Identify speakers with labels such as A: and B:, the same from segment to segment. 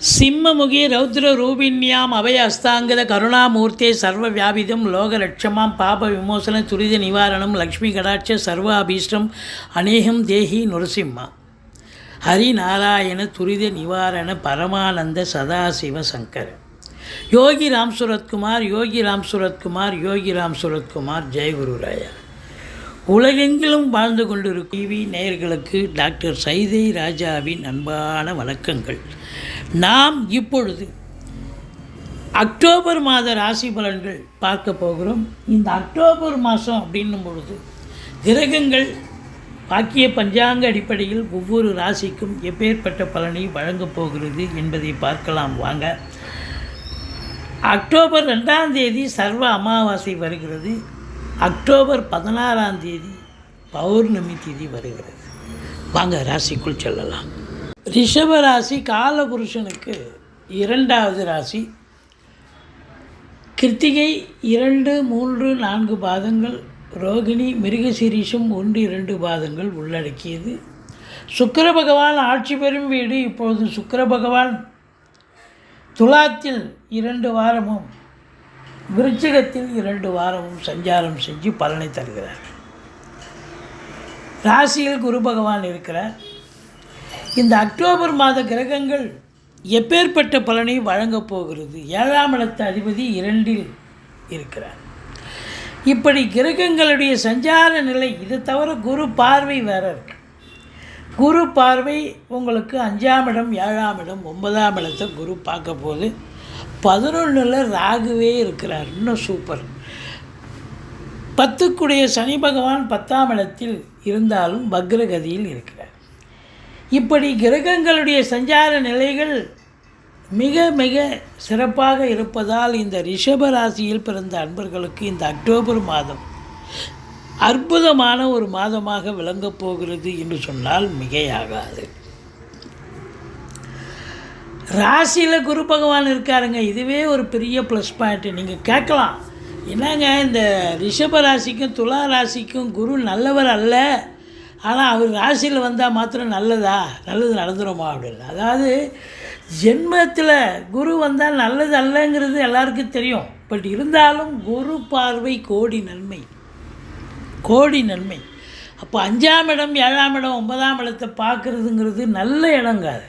A: சிம்மமுகி ரௌத்ர ரௌத்ரரூபிண்யாம் அபய அஸ்தாங்கத கருணாமூர்த்தே சர்வ வியாபிதம் லோகலட்சமாம் பாப விமோசன துரித நிவாரணம் லக்ஷ்மி கடாட்ச சர்வ அபீஷ்டம் அநேகம் தேஹி நுரசிம்மா. ஹரிநாராயண துரித நிவாரண பரமானந்த சதாசிவ சங்கர. யோகி ராம் சுரத்குமார் யோகி ராம் சுரத்குமார் யோகி ராம் சுரத்குமார் ஜெயகுருராயா உலகெங்கிலும் வாழ்ந்து கொண்டிருக்கும் டிவி நேயர்களுக்கு டாக்டர் சைதை ராஜாவின் அன்பான வணக்கங்கள். நாம் இப்பொழுது அக்டோபர் மாத ராசி பலன்கள் பார்க்க போகிறோம். இந்த அக்டோபர் மாதம் அப்படின்னும் பொழுது கிரகங்கள் பாக்கிய பஞ்சாங்க அடிப்படையில் ஒவ்வொரு ராசிக்கும் எப்பேற்பட்ட பலனை வழங்கப் போகிறது என்பதை பார்க்கலாம் வாங்க. அக்டோபர் ரெண்டாம் தேதி சர்வ அமாவாசை வருகிறது. அக்டோபர் பதினாறாம் தேதி பௌர்ணமி தேதி வருகிறது. வாங்க ராசிக்குள் செல்லலாம். ரிஷப ராசி காலபுருஷனுக்கு இரண்டாவது ராசி. கிருத்திகை இரண்டு மூன்று நான்கு பாதங்கள். ரோகிணி மிருகசீரிஷம் ஒன்று இரண்டு பாதங்கள் உள்ளடக்கியது. சுக்கர பகவான் ஆட்சி பெறும் வீடு. இப்பொழுது சுக்கர பகவான் துலாத்தில் இரண்டு வாரமும் விருச்சிகத்தில் இரண்டு வாரமும் சஞ்சாரம் செஞ்சு பலனை தருகிறார். ராசியில் குரு பகவான் இருக்கிறார். இந்த அக்டோபர் மாத கிரகங்கள் எப்பேற்பட்ட பலனை வழங்கப் போகிறது? ஏழாம் இடத்து அதிபதி இரண்டில் இருக்கிறார். இப்படி கிரகங்களுடைய சஞ்சார நிலை இது தவிர குரு பார்வை வேற இருக்கு. குரு பார்வை உங்களுக்கு அஞ்சாம் இடம் ஏழாம் இடம் ஒன்பதாம் இடத்தை குரு பார்க்க போது பதினொன்றில் ராகுவே இருக்கிறார் இன்னும் சூப்பர். பத்துக்குடைய சனி பகவான் பத்தாம் இடத்தில் இருந்தாலும் வக்ரகதியில் இருக்கிறார். இப்படி கிரகங்களுடைய சஞ்சார நிலைகள் மிக மிக சிறப்பாக இருப்பதால் இந்த ரிஷப ராசியில் பிறந்த அன்பர்களுக்கு இந்த அக்டோபர் மாதம் அற்புதமான ஒரு மாதமாக விளங்கப் போகிறது என்று சொன்னால் மிகையாகாது. ராசியில் குரு பகவான் இருக்காருங்க. இதுவே ஒரு பெரிய ப்ளஸ் பாயிண்ட்டு நீங்கள் கேட்கலாம். என்னங்க இந்த ரிஷப ராசிக்கும் துலா ராசிக்கும் குரு நல்லவர் அல்ல. ஆனால் அவர் ராசியில் வந்தால் மாத்திரம் நல்லதா? நல்லது நடந்துருமா அப்படின்னு. அதாவது ஜென்மத்தில் குரு வந்தால் நல்லது அல்லங்கிறது எல்லாருக்கும் தெரியும். பட் இருந்தாலும் குரு பார்வை கோடி நன்மை. கோடி நன்மை. அப்போ அஞ்சாம் இடம் ஏழாம் இடம் ஒன்பதாம் இடத்தை பார்க்குறதுங்கிறது நல்ல இடங்க அது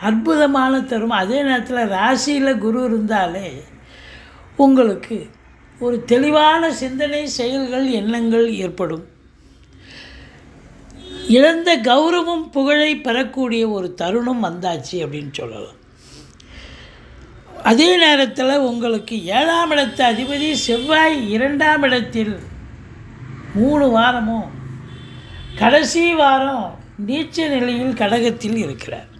A: அற்புதமான தரும். அதே நேரத்தில் ராசியில் குரு இருந்தாலே உங்களுக்கு ஒரு தெளிவான சிந்தனை செயல்கள் எண்ணங்கள் ஏற்படும். இழந்த கௌரவம் புகழை பெறக்கூடிய ஒரு தருணம் வந்தாச்சு அப்படின்னு சொல்லலாம். அதே நேரத்தில் உங்களுக்கு ஏழாம் இடத்து அதிபதி செவ்வாய் இரண்டாம் இடத்தில் மூணு வாரமும் கடைசி வாரம் நீச்ச நிலையில் கடகத்தில் இருக்கிறார்.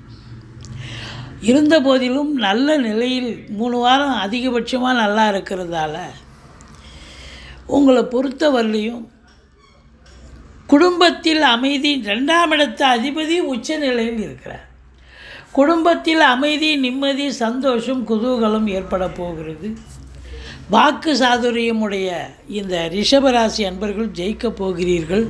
A: இருந்த போதிலும் நல்ல நிலையில் மூணு வாரம் அதிகபட்சமாக நல்லா இருக்கிறதால உங்களை பொறுத்தவரையிலையும் குடும்பத்தில் அமைதி ரெண்டாம் இடத்த அதிபதி உச்ச நிலையில் இருக்கிறார். குடும்பத்தில் அமைதி நிம்மதி சந்தோஷம் குதூகலம் ஏற்பட போகிறது. வாக்கு சாதுரியமுடைய இந்த ரிஷபராசி அன்பர்கள் ஜெயிக்கப் போகிறீர்கள்.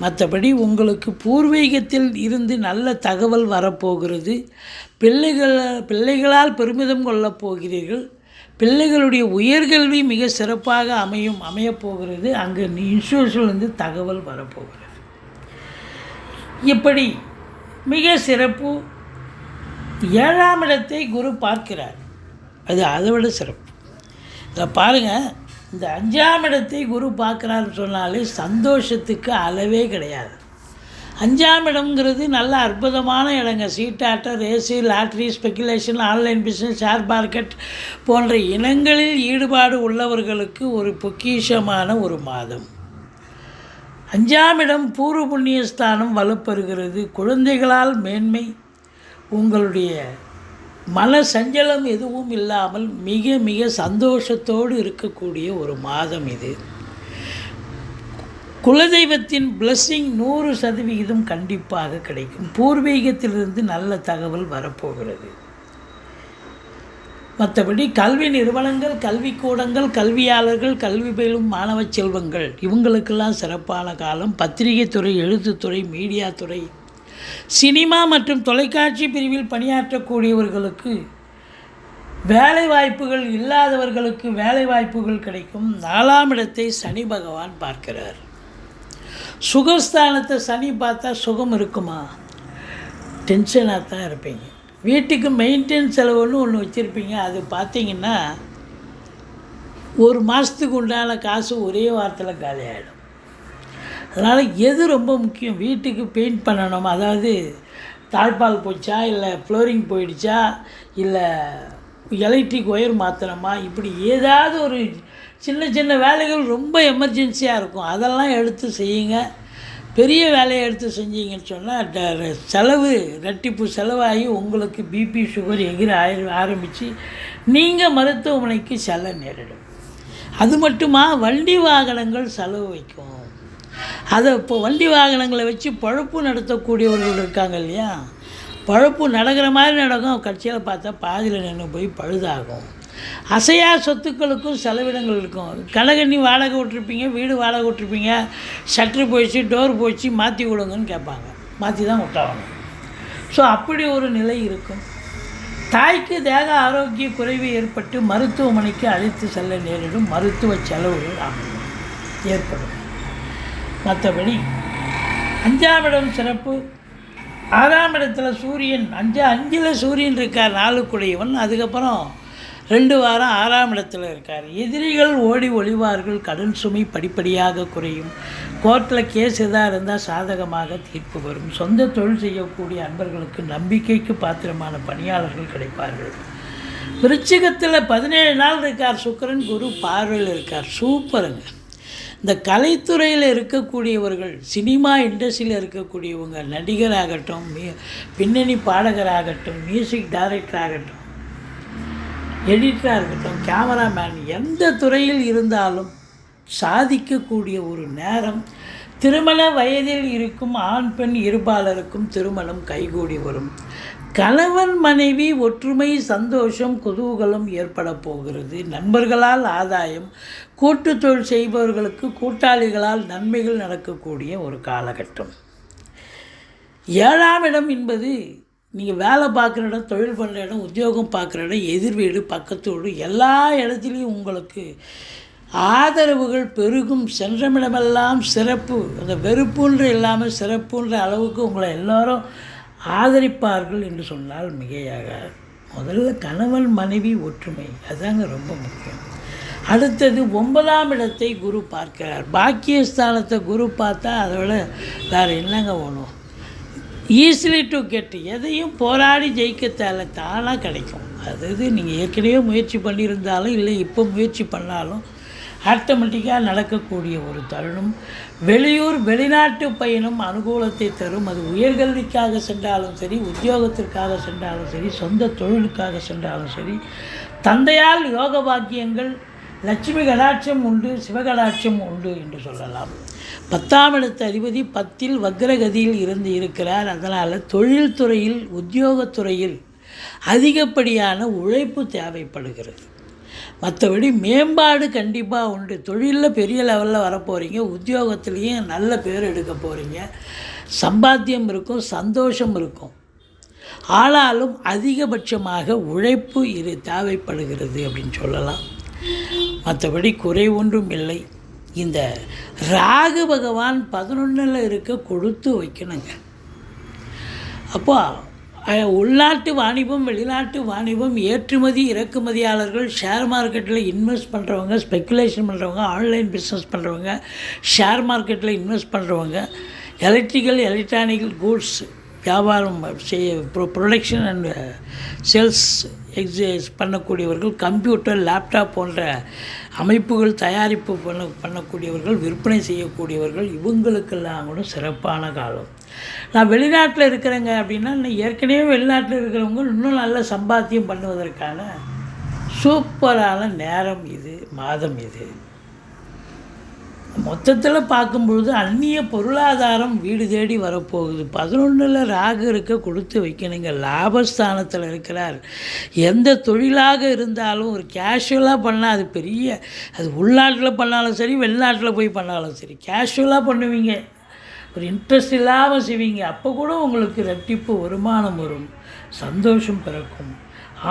A: மற்றபடி உங்களுக்கு பூர்வீகத்தில் இருந்து நல்ல தகவல் வரப்போகிறது. பிள்ளைகள் பிள்ளைகளால் பெருமிதம் கொள்ளப் போகிறீர்கள். பிள்ளைகளுடைய உயர்கல்வி மிக சிறப்பாக அமையும் அமையப்போகிறது அங்கே இன்ஸ்டியூஷன்லேருந்து தகவல் வரப்போகிறது. இப்படி மிக சிறப்பு. ஏழாம் இடத்தை குரு பார்க்கிறார். அது அதை விட சிறப்பு. இதை பாருங்கள் இந்த அஞ்சாம் இடத்தை குரு பார்க்குறாருன்னு சொன்னாலே சந்தோஷத்துக்கு அளவே கிடையாது. அஞ்சாம் இடம்ங்கிறது நல்ல அற்புதமான இடங்க. சீட்டாட்டம் race lottery speculation online business share market போன்ற இனங்களில் ஈடுபாடு உள்ளவர்களுக்கு ஒரு பொக்கிஷமான ஒரு மாதம். அஞ்சாம் இடம் பூர்வ புண்ணியஸ்தானம் வலுப்பெறுகிறது. குழந்தைகளால் மேன்மை. உங்களுடைய மன சஞ்சலம் எதுவும் இல்லாமல் மிக மிக சந்தோஷத்தோடு இருக்கக்கூடிய ஒரு மாதம் இது. குலதெய்வத்தின் பிளஸ்ஸிங் நூறு சதவிகிதம் கண்டிப்பாக கிடைக்கும். பூர்வீகத்திலிருந்து நல்ல தகவல் வரப்போகிறது. மற்றபடி கல்வி நிறுவனங்கள் கல்விக்கூடங்கள் கல்வியாளர்கள் கல்வி பயிலும் மாணவ செல்வங்கள் இவங்களுக்கெல்லாம் சிறப்பான காலம். பத்திரிகை துறை எழுத்துத்துறை மீடியா துறை சினிமா மற்றும் தொலைக்காட்சி பிரிவில் பணியாற்றக்கூடியவர்களுக்கு வேலை வாய்ப்புகள் இல்லாதவர்களுக்கு வேலை வாய்ப்புகள் கிடைக்கும். நாலாம் இடத்தை சனி பகவான் பார்க்கிறார். சுகஸ்தானத்தை சனி பார்த்தா சுகம் இருக்குமா? டென்ஷனாக தான் இருப்பீங்க. வீட்டுக்கு மெயின்டெனன்ஸ் செலவுன்னு ஒன்று வச்சுருப்பீங்க. அது பார்த்தீங்கன்னா ஒரு மாதத்துக்கு உண்டான காசு ஒரே வாரத்தில் காலி ஆகிடும் அதனால் எது ரொம்ப முக்கியம்? வீட்டுக்கு பெயிண்ட் பண்ணணும். அதாவது தாழ்பால் போச்சா? இல்லை ஃப்ளோரிங் போயிடுச்சா? இல்லை எலக்ட்ரிக் ஒயர் மாற்றணுமா இப்படி ஏதாவது ஒரு சின்ன சின்ன வேலைகள் ரொம்ப எமர்ஜென்சியாக இருக்கும். அதெல்லாம் எடுத்து செய்யுங்க. பெரிய வேலையை எடுத்து செஞ்சீங்கன்னு சொன்னால் செலவு ரெட்டிப்பு செலவாகி உங்களுக்கு பிபி சுகர் எகிர ஆயிர ஆரம்பித்து நீங்கள் மருத்துவமனைக்கு செல்ல நேரிடும். அது மட்டுமா? வண்டி வாகனங்கள் செலவு வைக்கும். அதை இப்போ வண்டி வாகனங்களை வச்சு பழப்பு நடத்தக்கூடியவர்கள் இருக்காங்க இல்லையா? பழப்பு நடக்கிற மாதிரி நடக்கும். கட்சியில் பார்த்தா பாதியில் நின்று போய் பழுதாகும். அசையா சொத்துக்களுக்கும் செலவினங்கள் இருக்கும். கடைகண்ணி வாடகை விட்ருப்பீங்க வீடு வாடகை விட்ருப்பீங்க ஷட்ரு போயிடுச்சு டோர் போயிடுச்சு மாற்றி விடுங்கன்னு கேட்பாங்க. மாற்றி தான் விட்டாகணும். ஸோ அப்படி ஒரு நிலை இருக்கும். தாய்க்கு தேக ஆரோக்கிய குறைவு ஏற்பட்டு மருத்துவமனைக்கு அழைத்து செல்ல நேரிடும் மருத்துவ செலவுகள் ஆகும். ஏற்படும். மற்றபடி அஞ்சாம் இடம் சிறப்பு. ஆறாம் இடத்துல சூரியன் அஞ்சு அஞ்சில் சூரியன் இருக்கார் நாளுக்குடையவன் அதுக்கப்புறம் ரெண்டு வாரம் ஆறாம் இடத்துல இருக்கார். எதிரிகள் ஓடி ஒளிவார்கள் கடன் சுமை படிப்படியாக குறையும். கோர்ட்டில் கேஸ் எதாக இருந்தால் சாதகமாக தீர்ப்பு வரும். சொந்த தொழில் செய்யக்கூடிய அன்பர்களுக்கு நம்பிக்கைக்கு பாத்திரமான பணியாளர்கள் கிடைப்பார்கள். விருச்சிகத்தில் பதினேழு நாள் இருக்கார் சுக்கிரன் குரு பார்வையில் இருக்கார். சூப்பருங்க. இந்த கலைத்துறையில் இருக்கக்கூடியவர்கள் சினிமா இண்டஸ்ட்ரியில் இருக்கக்கூடியவங்க நடிகராகட்டும் பின்னணி பாடகராகட்டும் மியூசிக் டைரக்டராகட்டும் எடிட்டராக இருக்கட்டும் கேமராமேன் எந்த துறையில் இருந்தாலும் சாதிக்கக்கூடிய ஒரு நேரம். திருமண வயதில் இருக்கும் ஆண் பெண் இருபாலருக்கும் திருமணம் கைகூடி வரும். கணவன் மனைவி ஒற்றுமை சந்தோஷம் குதூகலம் ஏற்பட போகிறது. நண்பர்களால் ஆதாயம் கூட்டு தொழில் செய்பவர்களுக்கு கூட்டாளிகளால் நன்மைகள் நடக்கக்கூடிய ஒரு காலகட்டம். ஏழாம் இடம் என்பது நீங்கள் வேலை பார்க்குற இடம் தொழில் பண்ணுற இடம் உத்தியோகம் பார்க்குற இடம் எதிர் வீடு பக்கத்து வீடு எல்லா இடத்துலையும் உங்களுக்கு ஆதரவுகள் பெருகும். சென்றமிடமெல்லாம் சிறப்பு. அந்த வெறுப்புன்ற இல்லாமல் சிறப்புன்ற அளவுக்கு உங்களை எல்லோரும் ஆதரிப்பார்கள் என்று சொன்னால் மிகையாக. முதல்ல கணவன் மனைவி ஒற்றுமை. அதுதாங்க ரொம்ப முக்கியம். அடுத்தது ஒன்பதாம் இடத்தை குரு பார்க்கிறார். பாக்கியஸ்தானத்தை குரு பார்த்தா அதோட வேறு என்னங்க ஒன்றும் ஈஸிலி டு கெட் எதையும் போராடி ஜெயிக்க தேவை தானாக கிடைக்கும் அதாவது நீங்கள் ஏற்கனவே முயற்சி பண்ணியிருந்தாலும் இல்லை இப்போ முயற்சி பண்ணாலும் ஆட்டோமேட்டிக்காக நடக்கக்கூடிய ஒரு தருணம். வெளியூர் வெளிநாட்டு பயணம் அனுகூலத்தை தரும். அது உயர்கல்விக்காக சென்றாலும் சரி உத்தியோகத்திற்காக சென்றாலும் சரி சொந்த தொழிலுக்காக சென்றாலும் சரி தந்தையால் யோக பாக்கியங்கள் லட்சுமி கடாட்சம் உண்டு சிவகடாட்சம் உண்டு என்று சொல்லலாம். பத்தாம் இடத்து அதிபதி பத்தில் வக்ரகதியில் இருந்து இருக்கிறார். அதனால் தொழில்துறையில் உத்தியோகத்துறையில் அதிகப்படியான உழைப்பு தேவைப்படுகிறது. மற்றபடி மேம்பாடு கண்டிப்பாக உண்டு. தொழிலில் பெரிய லெவலில் வரப்போகிறீங்க உத்தியோகத்துலேயும் நல்ல பேர் எடுக்க போகிறீங்க சம்பாத்தியம் இருக்கும் சந்தோஷம் இருக்கும். ஆனாலும் அதிகபட்சமாக உழைப்பு இது தேவைப்படுகிறது அப்படின்னு சொல்லலாம். மற்றபடி குறை ஒன்றும் இல்லை. இந்த ராகு பகவான் பதினொன்றில் இருக்க கொடுத்து வைக்கணுங்க. அப்போ உள்நாட்டு வாணிபம் வெளிநாட்டு வாணிபம் ஏற்றுமதி இறக்குமதியாளர்கள் ஷேர் மார்க்கெட்டில் இன்வெஸ்ட் பண்ணுறவங்க ஸ்பெக்குலேஷன் பண்ணுறவங்க ஆன்லைன் பிஸ்னஸ் பண்ணுறவங்க ஷேர் மார்க்கெட்டில் இன்வெஸ்ட் பண்ணுறவங்க எலக்ட்ரிக்கல் எலக்ட்ரானிக்கல் கூட்ஸ் வியாபாரம் செய்ய pro production and sales excise பண்ணக்கூடியவர்கள் computer laptop போன்ற அமைப்புகள் தயாரிப்பு பண்ண பண்ணக்கூடியவர்கள் விற்பனை செய்யக்கூடியவர்கள் இவங்களுக்கெல்லாம் கூட சிறப்பான காலம். நான் வெளிநாட்டில் இருக்கிறேங்க அப்படின்னா ஏற்கனவே வெளிநாட்டில் இருக்கிறவங்க இன்னும் நல்ல சம்பாத்தியம் பண்ணுவதற்கான சூப்பரான நேரம் இது மாதம் இது. மொத்தத்தில் பார்க்கும்பொழுது அந்நிய பொருளாதாரம் வீடு தேடி வரப்போகுது. பதினொன்றில் ராகு இருக்க கொடுத்து வைக்கணுங்க. லாபஸ்தானத்தில் இருக்கிறார். எந்த தொழிலாக இருந்தாலும் ஒரு கேஷுவலாக பண்ணால் அது பெரிய அது உள்நாட்டில் பண்ணாலும் சரி வெளிநாட்டில் போய் பண்ணாலும் சரி கேஷுவலாக பண்ணுவீங்க. ஒரு இன்ட்ரெஸ்ட் இல்லாமல் செய்வீங்க. அப்போ கூட உங்களுக்கு ரெட்டிப்பு வருமானம் வரும். சந்தோஷம் பிறக்கும்.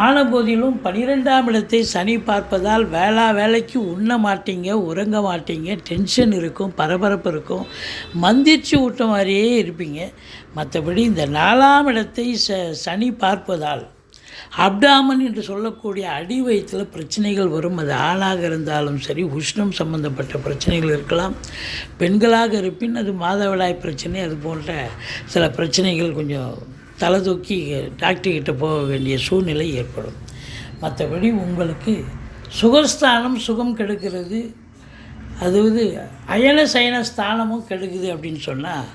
A: ஆன போதிலும் பனிரெண்டாம் இடத்தை சனி பார்ப்பதால் வேளா வேலைக்கு உண்ண மாட்டீங்க உறங்க மாட்டீங்க டென்ஷன் இருக்கும் பரபரப்பு இருக்கும். மந்திரிச்சு விட்ட மாதிரியே இருப்பீங்க. மற்றபடி இந்த நாலாம் இடத்தை ச சனி பார்ப்பதால் அப்டாமன் என்று சொல்லக்கூடிய அடி வயிற்றில் பிரச்சனைகள் வரும். அது ஆணாக இருந்தாலும் சரி உஷ்ணம் சம்பந்தப்பட்ட பிரச்சனைகள் இருக்கலாம். பெண்களாக இருப்பின் அது மாதவிடாய் பிரச்சனை அது போன்ற சில பிரச்சனைகள் கொஞ்சம் தலை தூக்கி டாக்டர்கிட்ட போக வேண்டிய சூழ்நிலை ஏற்படும். மற்றபடி உங்களுக்கு சுகஸ்தானம் சுகம் கெடுக்கிறது. அதாவது அயன சயன ஸ்தானமும் கெடுக்குது அப்படின்னு சொன்னால்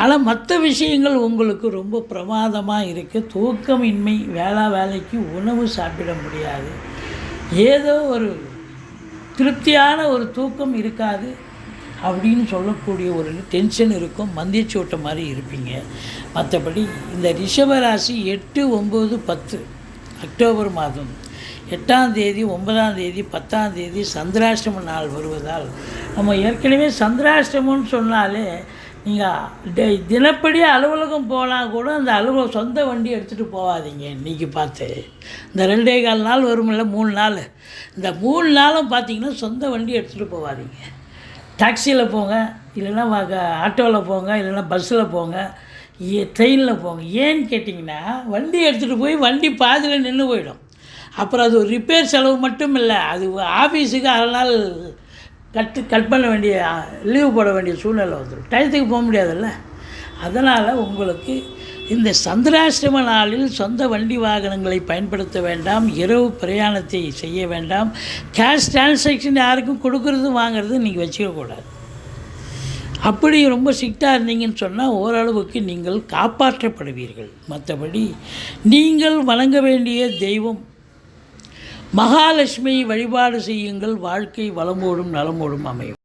A: ஆனால் மற்ற விஷயங்கள் உங்களுக்கு ரொம்ப பிரமாதமாக இருக்குது தூக்கமின்மை வேளா வேலைக்கு உணவு சாப்பிட முடியாது. ஏதோ ஒரு திருப்தியான ஒரு தூக்கம் இருக்காது. அப்படின்னு சொல்லக்கூடிய ஒரு டென்ஷன் இருக்கும் மந்தியச்சோட்டை மாதிரி இருப்பீங்க. மற்றபடி இந்த ரிஷபராசி எட்டு ஒம்பது பத்து அக்டோபர் மாதம் எட்டாம் தேதி ஒன்பதாம் தேதி பத்தாம் தேதி சந்திராஷ்டம நாள் வருவதால் நம்ம ஏற்கனவே சந்திராஷ்டமம்னு சொன்னாலே நீங்கள் தினப்படி அலுவலகம் போனால் கூட அந்த அலுவலகம் சொந்த வண்டி எடுத்துகிட்டு போகாதீங்க இன்றைக்கி பார்த்து. இந்த ரெண்டே கால் நாள் வருமில்ல மூணு நாள். இந்த மூணு நாளும் பார்த்தீங்கன்னா சொந்த வண்டி எடுத்துகிட்டு போகாதீங்க டாக்ஸியில் போங்க இல்லைன்னா ஆட்டோவில் போங்க இல்லைன்னா பஸ்ஸில் போங்க ட்ரெயினில் போங்க. ஏன்னு கேட்டிங்கன்னா வண்டி எடுத்துகிட்டு போய் வண்டி பாதியில் நின்று போயிடும். அப்புறம் அது ஒரு ரிப்பேர் செலவு மட்டும் இல்லை அது ஆஃபீஸுக்கு அரை நாள் கட்டு கட் பண்ண வேண்டிய லீவ் போட வேண்டிய சூழ்நிலை வந்துடும் டயத்துக்கு போக முடியாதுல்ல. அதனால் உங்களுக்கு இந்த சந்திராஷ்டம நாளில் சொந்த வண்டி வாகனங்களை பயன்படுத்த வேண்டாம் இரவு பிரயாணத்தை செய்ய வேண்டாம். கேஷ் டிரான்சாக்ஷன் யாருக்கும் கொடுக்கறது வாங்கிறது நீங்கள் வச்சுக்கக்கூடாது அப்படி ரொம்ப ஸ்ட்ரிக்டாக இருந்தீங்கன்னு சொன்னால் ஓரளவுக்கு நீங்கள் காப்பாற்றப்படுவீர்கள். மற்றபடி நீங்கள் வணங்க வேண்டிய தெய்வம் மகாலட்சுமி வழிபாடு செய்யுங்கள். வாழ்க்கை வளமோடும் நலமோடும் அமையும்.